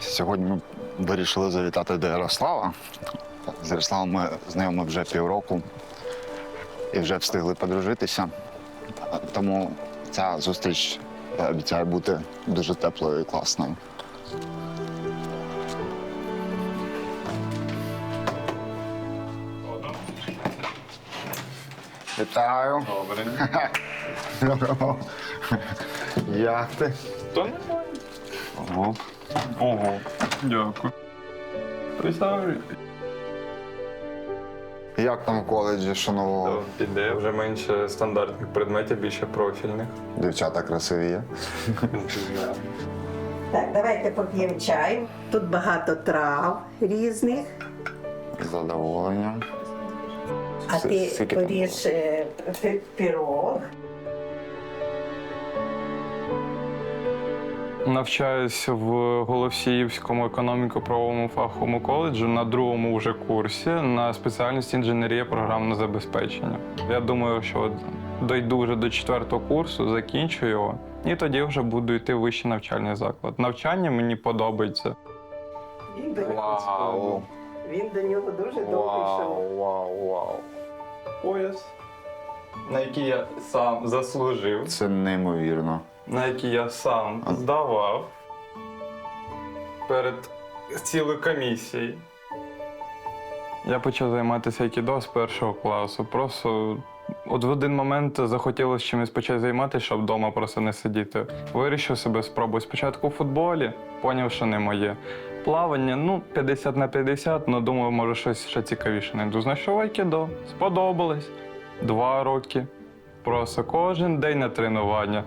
Сьогодні ми вирішили завітати до Ярослава. З Ярославом ми знайомі вже півроку і вже встигли подружитися. Тому ця зустріч я обіцяю бути дуже теплою і класною. Вітаю. Добре. Як ти? То нормально. Ого. Ого. Дякую. Представляю. Як там в коледжі, що нового? Піде вже менше стандартних предметів, більше профільних. Дівчата красиві є. Так, давайте поп'ємо чай. Тут багато трав різних. З задоволенням. А ти поріж е, пи- пирог. Навчаюсь в Голосіївському економіко-правовому фаховому коледжі на другому вже курсі на спеціальність інженерія програмного забезпечення. Я думаю, що дойду вже до четвертого курсу, закінчу його, і тоді вже буду йти в вищий навчальний заклад. Навчання мені подобається. Він до, Вау. він до нього дуже довго йшов. вау, вау. Пояс, на який я сам заслужив. Це неймовірно. на який я сам здавав перед цілою комісією. Я почав займатися айкідо з першого класу. Просто от в один момент захотілося чимось почати займатися, щоб вдома просто не сидіти. Вирішив себе спробувати спочатку у футболі, поняв, що не моє. Плавання, ну, 50 на 50, але думаю, може щось ще цікавіше знайду. Знайшов айкідо, сподобалось. Два роки. Просто кожен день на тренування.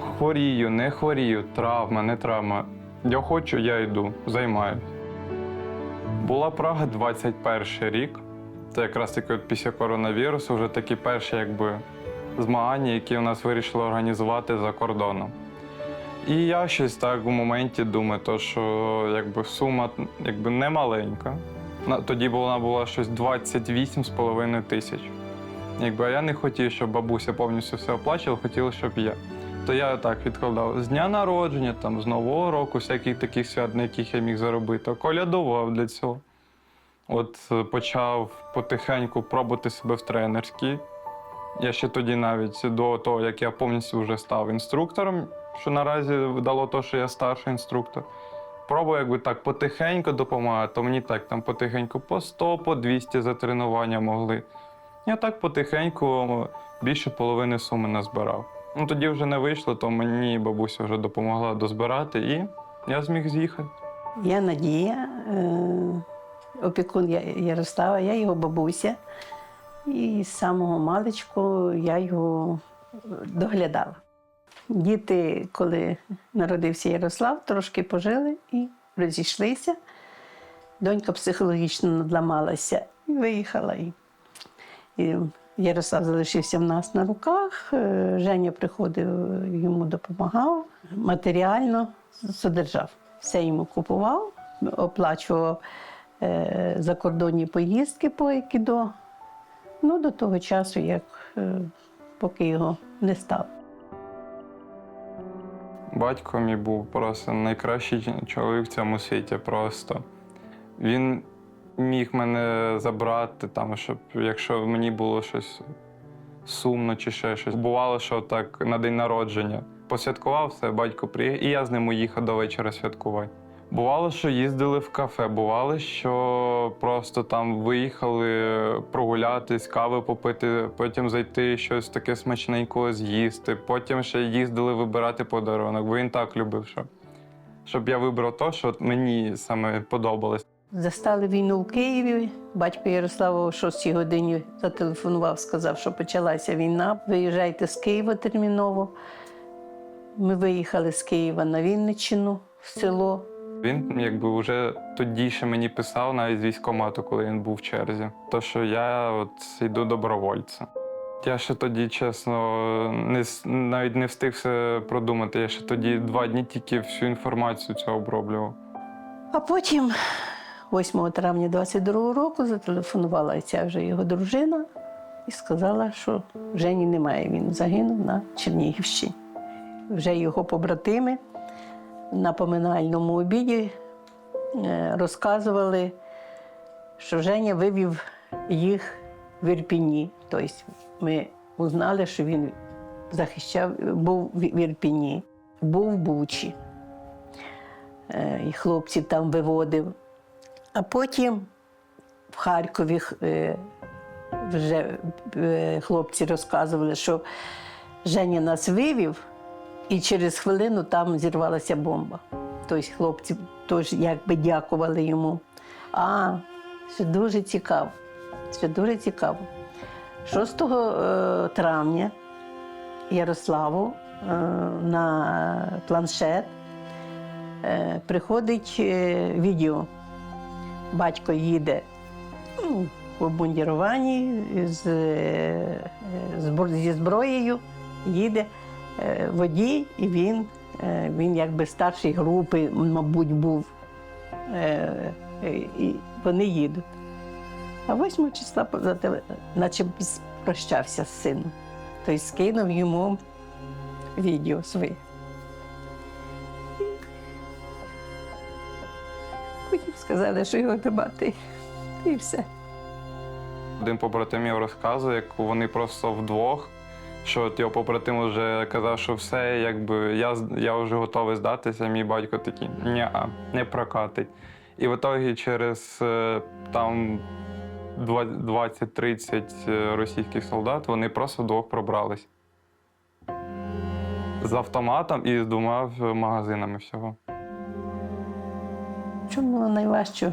Хворію, не хворію, травма, не травма. Я хочу, я йду, займаюсь. Була Прага 21 рік. Це якраз таки от після коронавірусу, вже такі перші якби, змагання, які у нас вирішили організувати за кордоном. І я щось так в моменті думаю, то, що якби, сума якби, не маленька. Тоді вона була щось 28,5 тисяч. Якби а я не хотів, щоб бабуся повністю все оплачувала, хотіла, щоб я. То я так відкладав з дня народження, там, з Нового року, всяких таких свят, на яких я міг заробити, колядував для цього. От е, почав потихеньку пробувати себе в тренерській. Я ще тоді навіть до того, як я повністю вже став інструктором, що наразі дало те, що я старший інструктор. Пробую якби так потихеньку допомагати, то мені так там потихеньку по 100, по 200 за тренування могли. Я так потихеньку більше половини суми назбирав. Ну тоді вже не вийшло, то мені бабуся вже допомогла дозбирати, і я зміг з'їхати. Я Надія, е, опікун Ярослава, я його бабуся. І з самого маличку я його доглядала. Діти, коли народився Ярослав, трошки пожили і розійшлися. Донька психологічно надламалася і виїхала. І, Ярослав залишився в нас на руках. е, Женя приходив, йому допомагав, матеріально содержав. Все йому купував, оплачував е, закордонні поїздки по Айкідо. Ну, до того часу, як е, поки його не стало. Батько мій був просто найкращий чоловік в цьому світі. Просто він міг мене забрати, там, щоб якщо мені було щось сумно чи ще щось. Бувало, що так на день народження посвяткував все, батько приїхав, і я з ним уїхав до вечора святкувати. Бувало, що їздили в кафе, бувало, що просто там виїхали прогулятись, кави попити, потім зайти щось таке смачненького з'їсти. Потім ще їздили вибирати подарунок, бо він так любив, що щоб я вибрав то, що мені саме подобалось. Застали війну в Києві. Батько Ярослава о 6 годині зателефонував, сказав, що почалася війна. Виїжджайте з Києва терміново. Ми виїхали з Києва на Вінниччину в село. Він якби вже тоді ще мені писав навіть з військкомату, коли він був в черзі. То що я от йду добровольцем. Я ще тоді, чесно, не, навіть не встиг все продумати. Я ще тоді два дні тільки всю інформацію цього оброблював. А потім, 8 травня 22-го року, зателефонувала ця вже його дружина і сказала, що Жені немає. Він загинув на Чернігівщині. Вже його побратими на поминальному обіді е, розказували, що Женя вивів їх в Ірпіні. Тобто ми узнали, що він захищав, був в Ірпіні, був в Бучі. Е, І хлопців там виводив. А потім в Харкові е, вже хлопці розказували, що Женя нас вивів, і через хвилину там зірвалася бомба. Тобто хлопці теж якби дякували йому. А, це дуже цікаво. Це дуже цікаво. 6 е, травня Ярославу е, на планшет е, приходить відео. Батько їде ну, в обмундіруванні з, зі зброєю, їде водій, і він, е, він якби старший групи, мабуть, був. Е, е, І вони їдуть. А 8 числа наче прощався з сином. Тобто скинув йому відео своє. Потім сказали, що його нема, ти- і все. Один побратимів розказує, як вони просто вдвох. Що от його побратим вже казав, що все, якби я, я вже готовий здатися. Мій батько такий, ні, не прокатить. І в ітогі через е, там 20-30 е, російських солдат вони просто вдвох пробрались. З автоматом і з двома е, магазинами всього. Чому було найважче?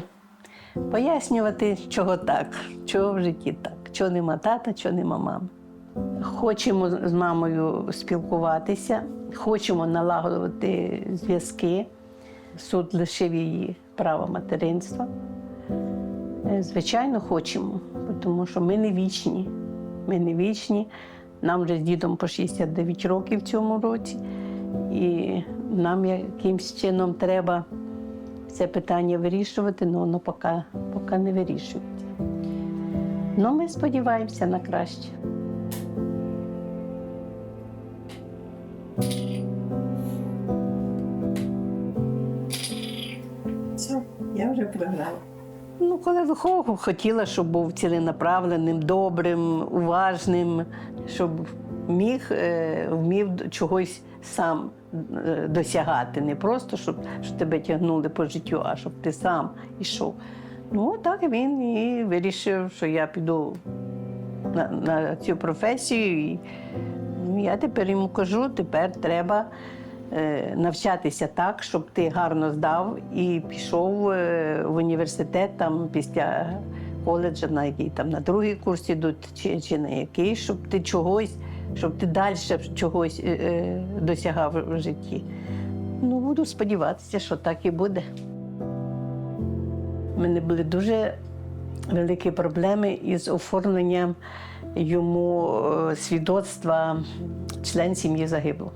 Пояснювати, чого так, чого в житті так, чого нема тата, чого нема мами. Хочемо з мамою спілкуватися, хочемо налагодити зв'язки. Суд лишив її право материнства. Е, Звичайно, хочемо, тому що ми не вічні. Ми не вічні. Нам вже з дідом по 69 років в цьому році. І нам якимсь чином треба це питання вирішувати, але воно поки, поки не вирішується. Ну, ми сподіваємося на краще. Виховував, хотіла, щоб був ціленаправленим, добрим, уважним, щоб міг, е, вмів чогось сам е, досягати. Не просто, щоб, щоб тебе тягнули по життю, а щоб ти сам ішов. Ну, так він і вирішив, що я піду на, на цю професію. І ну, я тепер йому кажу, тепер треба навчатися так, щоб ти гарно здав і пішов е, в університет там після коледжа, на який там на другий курс ідуть, чи, чи на який, щоб ти чогось, щоб ти далі чогось е, е, досягав в житті. Ну, буду сподіватися, що так і буде. У мене були дуже великі проблеми із оформленням йому е, свідоцтва член сім'ї загиблого.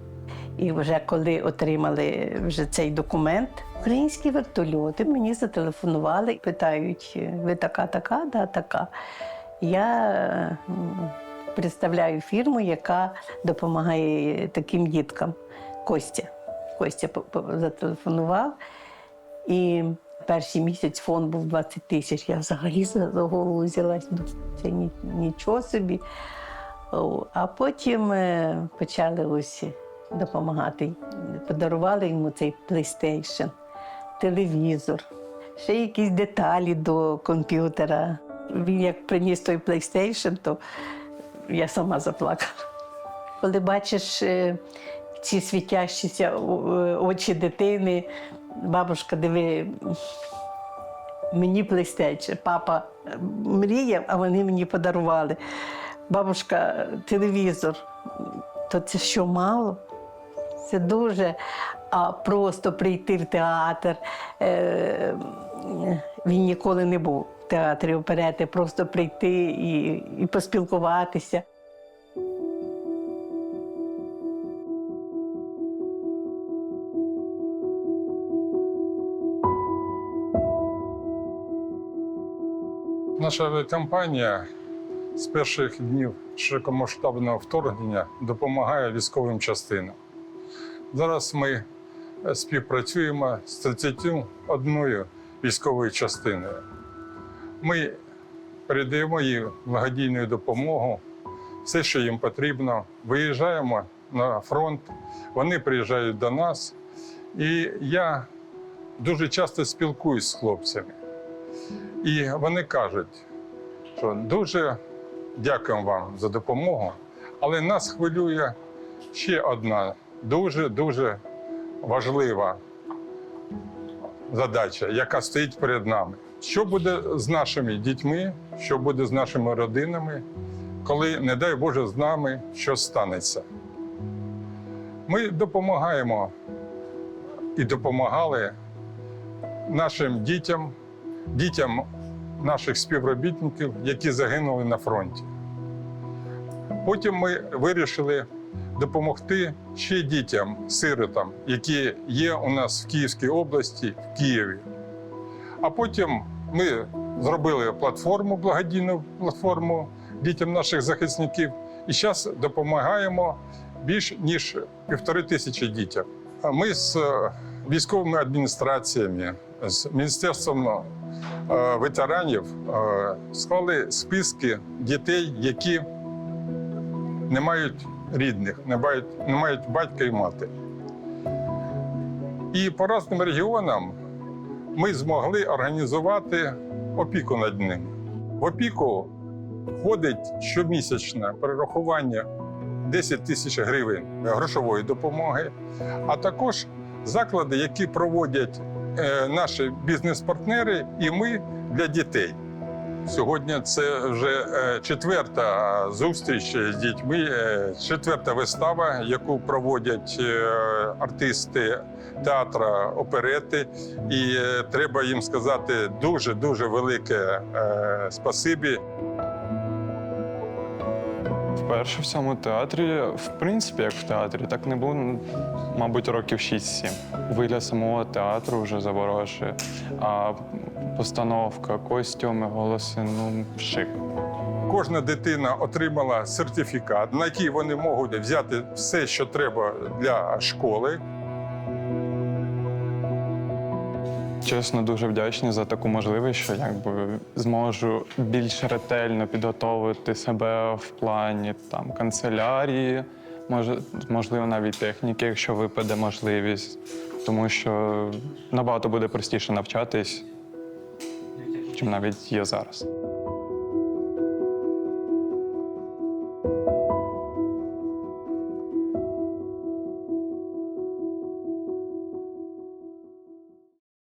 І вже коли отримали вже цей документ, українські вертольоти мені зателефонували, питають: ви така, така, да, така. Я е, представляю фірму, яка допомагає таким діткам. Костя. Костя зателефонував. І перший місяць фонд був 20 тисяч. Я взагалі за голову взялась. Це нічого собі. А потім е, почали ось допомагати. Подарували йому цей PlayStation, телевізор, ще якісь деталі до комп'ютера. Він як приніс той PlayStation, то я сама заплакала. Коли бачиш е, ці світящіся е, очі дитини, бабушка, диви, мені PlayStation. Папа е, мріяв, а вони мені подарували. Бабушка, телевізор. То це що мало? Це дуже. А просто прийти в театр. Е, він ніколи не був в театрі оперети, просто прийти і, і поспілкуватися. Наша компанія з перших днів широкомасштабного вторгнення допомагає військовим частинам. Зараз ми е, співпрацюємо з 31 військовою частиною. Ми передаємо їм благодійну допомогу, все, що їм потрібно. Виїжджаємо на фронт, вони приїжджають до нас. І я дуже часто спілкуюсь з хлопцями. І вони кажуть, що дуже дякуємо вам за допомогу, але нас хвилює ще одна дуже-дуже важлива задача, яка стоїть перед нами. Що буде з нашими дітьми, що буде з нашими родинами, коли, не дай Боже, з нами щось станеться? Ми допомагаємо і допомагали нашим дітям, дітям наших співробітників, які загинули на фронті. Потім ми вирішили допомогти ще дітям, сиротам, які є у нас в Київській області, в Києві. А потім ми зробили платформу, благодійну платформу дітям наших захисників, і зараз допомагаємо більш ніж півтори тисячі дітям. Ми з е, військовими адміністраціями, з міністерством е, ветеранів е, склали списки дітей, які не мають рідних, не мають, не мають батька і мати. І по різним регіонам ми змогли організувати опіку над ними. В опіку входить щомісячне перерахування 10 тисяч гривень грошової допомоги, а також заклади, які проводять е, наші бізнес-партнери і ми для дітей. Сьогодні це вже е, четверта зустріч з дітьми, е, четверта вистава, яку проводять е, артисти театра оперети. І треба їм сказати дуже дуже велике спасибі. Вперше в цьому театрі, в принципі, як в театрі, так не було, мабуть, років 6-7. Вигляд самого театру вже заворожує. А постановка, костюми, голоси ну шик. Кожна дитина отримала сертифікат, на який вони можуть взяти все, що треба для школи. Чесно, дуже вдячний за таку можливість, що якби зможу більш ретельно підготовити себе в плані там канцелярії, може, можливо, навіть техніки, якщо випаде можливість. Тому що набагато буде простіше навчатись, чим навіть є зараз.